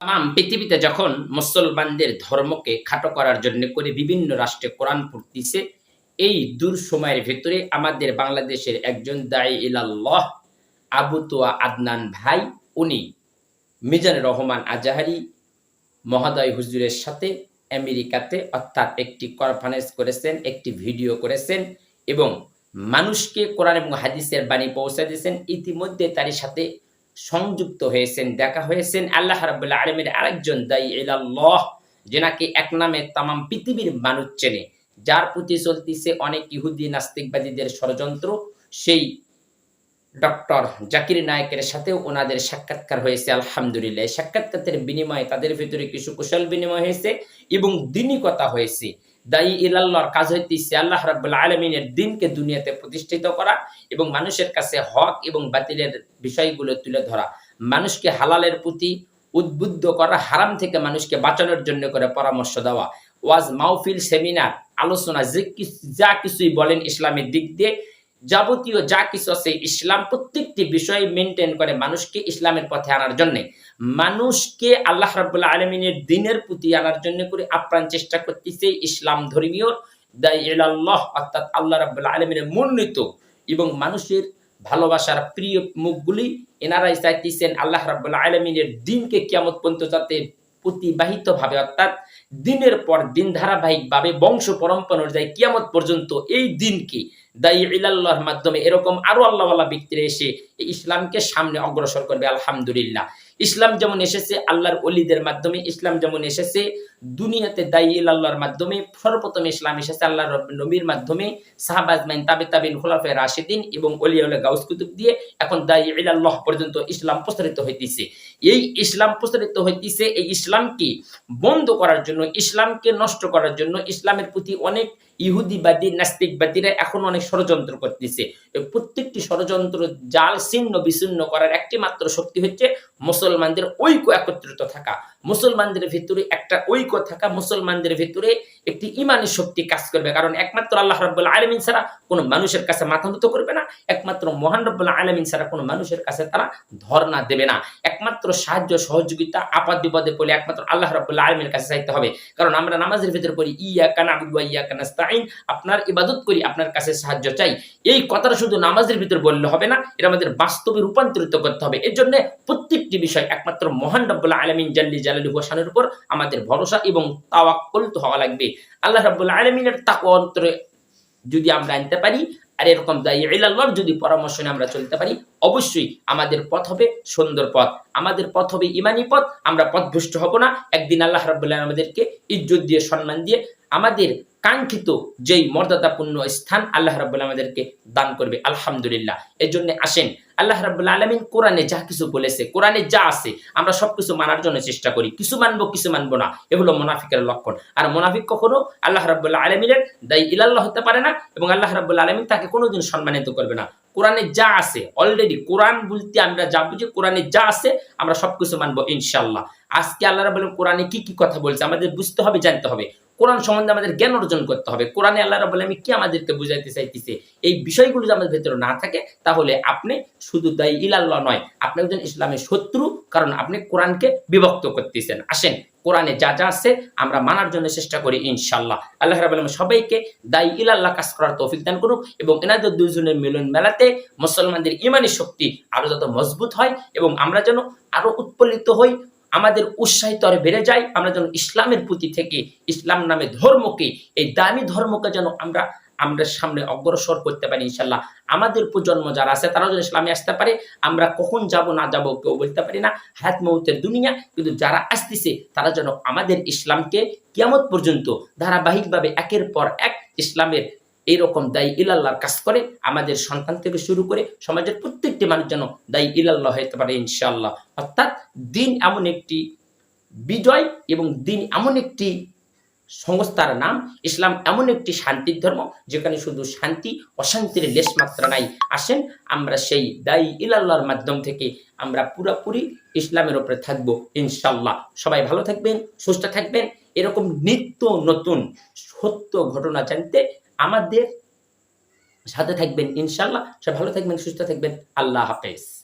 তাম পৃথিবীতে যখন মুসলমানদের ধর্মকে খাটো করার জন্য করে বিভিন্ন রাষ্ট্রে কোরআন পড়তিছে, এই দূর সময়ের ভেতরে আমাদের বাংলাদেশের একজন দায়ী ইলাল্লাহ আবু তোয়া আদনান ভাই, উনি মিজানুর রহমান আজাহারি মহাদয় হুজুরের সাথে আমেরিকাতে অর্থাৎ একটি কনফারেন্স করেছেন, একটি ভিডিও করেছেন এবং মানুষকে কোরআন এবং হাদিসের বাণী পৌঁছে দিয়েছেন। ইতিমধ্যে তারই সাথে সংযুক্ত হয়েছেন, দেখা হয়েছেন। আল্লাহ রাবুল্লাহ আলমের আরেকজন দায়ী ইলাল্লাহ, যেনাকে এক নামে তামাম পৃথিবীর মানুষ চেনে, যার প্রতি চলতিছে অনেক ইহুদি নাস্তিকবাদীদের ষড়যন্ত্র। সেই ডক্টর জাকির নায়কের সাথেও ওনাদের সাক্ষাৎকার হয়েছে, আলহামদুলিল্লাহ। সাক্ষাৎকারের বিনিময়ে তাদের ভিতরে কিছু কুশল বিনিময় হয়েছে এবং দিনই কথা হয়েছে। দায়ী ইলাল্লাহর কাজ হইতেছে আল্লাহ রাব্বুল আলমিনের দিনকে দুনিয়াতে প্রতিষ্ঠিত করা এবং মানুষের কাছে হক এবং বাতিলের বিষয়গুলো তুলে ধরা। মানুষকে হালালের প্রতি উদ্বুদ্ধ করা, হারাম থেকে মানুষকে বাঁচানোর জন্য করে পরামর্শ দেওয়া। ওয়াজ মাহফিল, সেমিনার, আলোচনা, যে যা কিছুই বলেন ইসলামের দিক দিয়ে যাবতীয় যা কিছু আছে, ইসলাম প্রত্যেকটি বিষয় মেনটেন করে মানুষকে ইসলামের পথে আনার জন্য। মানুষকে আল্লাহ রাবুল্লাহ আলমিনের দিনের প্রতি আনার জন্য করে আপ্রাণ চেষ্টা করতেছে ইসলাম ধর্মীয়। দায় অর্থাৎ আল্লাহ রাবুল্লাহ আলমিনের মনোনীত এবং মানুষের ভালোবাসার প্রিয় মুখগুলি এনারাই চাইতেছেন আল্লাহ রাবুল্লাহ আলমিনের দিনকে কিয়ামত পর্যন্ত যাতে প্রতিবাহিত ভাবে অর্থাৎ দিনের পর দিন ধারাবাহিকভাবে বংশ পরম্পরা অনুযায়ী কিয়ামত পর্যন্ত এই দিনকে ইলাল্লাহর মাধ্যমে এরকম আরও আল্লাহওয়ালা ব্যক্তিরা এসে ইসলামকে সামনে অগ্রসর করবে, আলহামদুলিল্লাহ। ইসলাম যেমন এসেছে আল্লাহর অলিদের মাধ্যমে, ইসলাম যেমন এসেছে দুনিয়াতে দায়ী মাধ্যমে, সর্বপ্রথম ইসলাম এসেছে নবীর মাধ্যমে সাহাবাজমাইন তাবে তাবিন রাশিদিন এবং অলিয়াউল্লাহ গাউস কুতুব দিয়ে এখন দায়ী ইলাল্লাহ পর্যন্ত ইসলাম প্রসারিত হইতেছে। এই ইসলাম প্রসারিত হইতেছে, এই ইসলামকে বন্ধ করার জন্য, ইসলামকে নষ্ট করার জন্য, ইসলামের প্রতি অনেক ইহুদিবাদী, নাস্তিকবাদীরা এখন অনেক ষড়যন্ত্র করতেছে। প্রত্যেকটি ষড়যন্ত্র জাল, ছিন্ন, বিচ্ছিন্ন করার একটি মাত্র শক্তি হচ্ছে মুসলমানদের ঐক্য একত্রিত থাকা। মুসলমানদের ভিতরে একটা ঐক্য থাকা, মুসলমানদের ভিতরে একটি ইমানি শক্তি কাজ করবে। কারণ একমাত্র আল্লাহ রাব্বুল আলমিন ছাড়া কোনো মানুষের কাছে মাথা নত করবে না। একমাত্র মহান রব্বুল আলমিন ছাড়া কোনো মানুষের কাছে তারা ধর্ণা দেবে না। একমাত্র সাহায্য, সহযোগিতা আপাদ বিপদে পড়লে একমাত্র আল্লাহ রাব্বুল আলমীর কাছে চাইতে হবে। কারণ আমরা নামাজের ভিতরে পড়ি ইয়া কানা আবুদুয়া ইয়া কানা আপনার ইবাদত করি, আপনার কাছে সাহায্য চাই। এই কথাটা শুধু নামাজের ভিতরে বললে হবে না, এটা আমাদের বাস্তবে রূপান্তরিত করতে হবে। এর জন্য প্রত্যেকটি বিষয় একমাত্র মহান রব্বুল্লাহ আলমিন জাল্লি জালালু হোসানের উপর আমাদের ভরসা এবং তাওয়াক্কুল তো হওয়া লাগবে। আল্লাহ রাব্বুল আলমিনের তাকওয়া অন্তরে যদি আমরা আনতে পারি, আর এরকম দায়ী ইলাল্লাহর যদি পরামর্শ নিয়ে আমরা চলতে পারি, অবশ্যই আমাদের পথ হবে সুন্দর পথ। আমাদের পথ হবে ইমানি পথ, আমরা পথভ্রষ্ট হব না। একদিন আল্লাহ রাব্বুল্লাহ আমাদেরকে ইজ্জত দিয়ে সম্মান দিয়ে আমাদের কাঙ্ক্ষিত যেই মর্যাদাপূর্ণ স্থান আল্লাহ রাব্বুল্লাহ আমাদেরকে দান করবে, আলহামদুলিল্লাহ। এর জন্য আসেন, আল্লাহ রাব্বুল্লাহ আলমিন কোরআনে যা কিছু বলেছে, কোরআনে যা আছে, আমরা সবকিছু মানার জন্য চেষ্টা করি। কিছু মানবো কিছু মানবো না এগুলো মোনাফিকের লক্ষণ। আর মোনাফিক কখনো আল্লাহ রাব্বুল্লাহ আলমিনের দায়ী ইলাল্লাহ হতে পারে না এবং আল্লাহ রাব্বুল্লাহ আলমিন তাকে কোনোদিন সম্মানিত করবে না। কোরআনে যা আছে অলরেডি কোরআন বলতে আমরা যা বুঝি, কোরআনে যা আছে, আমরা সবকিছু মানবো ইনশাল্লাহ আজকে আল্লাহ রাবুল কোরআনে কি কি কথা বলছে, আমাদের বুঝতে হবে, জানতে হবে। কোরআন সম্বন্ধে আমাদের জ্ঞান অর্জন করতে হবে। কোরআনে আল্লাহ রাবুল আমি কি আমাদেরকে বুঝাইতে চাইতেছে? এই বিষয়গুলো যদি আমাদের ভেতরে না থাকে, তাহলে আপনি শুধু দায়ী ইলাল্লাহ নয়, আপনি একজন ইসলামের শত্রু, কারণ আপনি কোরআনকে বিভক্ত করতেছেন। আসেন, কোরআনে যা যা আছে আমরা মানার জন্য চেষ্টা করি ইনশাল্লাহ আল্লাহ রাবুল সবাইকে দায়ী ইলাল্লাহ কাজ করার তৌফিক দান করুক এবং এনাদের দুজনের মিলন মেলাতে মুসলমানদের ইমানি শক্তি আরও যত মজবুত হয় এবং আমরা যেন আরও উৎপল্লিত হই আমাদের উৎসাহিত আরও বেড়ে যায়। আমরা যেন ইসলামের প্রতি থেকে ইসলাম নামে ধর্মকে, এই দামি ধর্মকে যেন আমরা আমরা সামনে অগ্রসর করতে পারি ইনশাল্লাহ আমাদের প্রজন্ম যারা আছে, তারাও যেন ইসলামে আসতে পারে। আমরা কখন যাব, না যাব কেউ বলতে পারি না। হায়াত মৌতের দুনিয়া, কিন্তু যারা আসতেছে, তারা যেন আমাদের ইসলামকে কিয়ামত পর্যন্ত ধারাবাহিকভাবে একের পর এক ইসলামের এইরকম দায়ী ইলাল্লাহর কাজ করে, আমাদের সন্তান থেকে শুরু করে সমাজের প্রত্যেকটি মানুষ যেন দায়ী ইলাল্লাহ হতে পারে ইনশাআল্লাহ। অর্থাৎ দিন এমন একটি বিজয় এবং দিন এমন একটি সংস্থার নাম, ইসলাম এমন একটি শান্তির ধর্ম, যেখানে শুধু শান্তি, অশান্তির লেশ মাত্রা নাই। আসেন, আমরা সেই দায়ী ইলাল্লাহর মাধ্যম থেকে আমরা পুরোপুরি ইসলামের উপরে থাকব ইনশাল্লাহ সবাই ভালো থাকবেন, সুস্থ থাকবেন। এরকম নিত্য নতুন সত্য ঘটনা জানতে আমাদের সাথে থাকবেন ইনশাল্লাহ সব ভালো থাকবেন সুস্থ থাকবেন। আল্লাহ হাফেজ।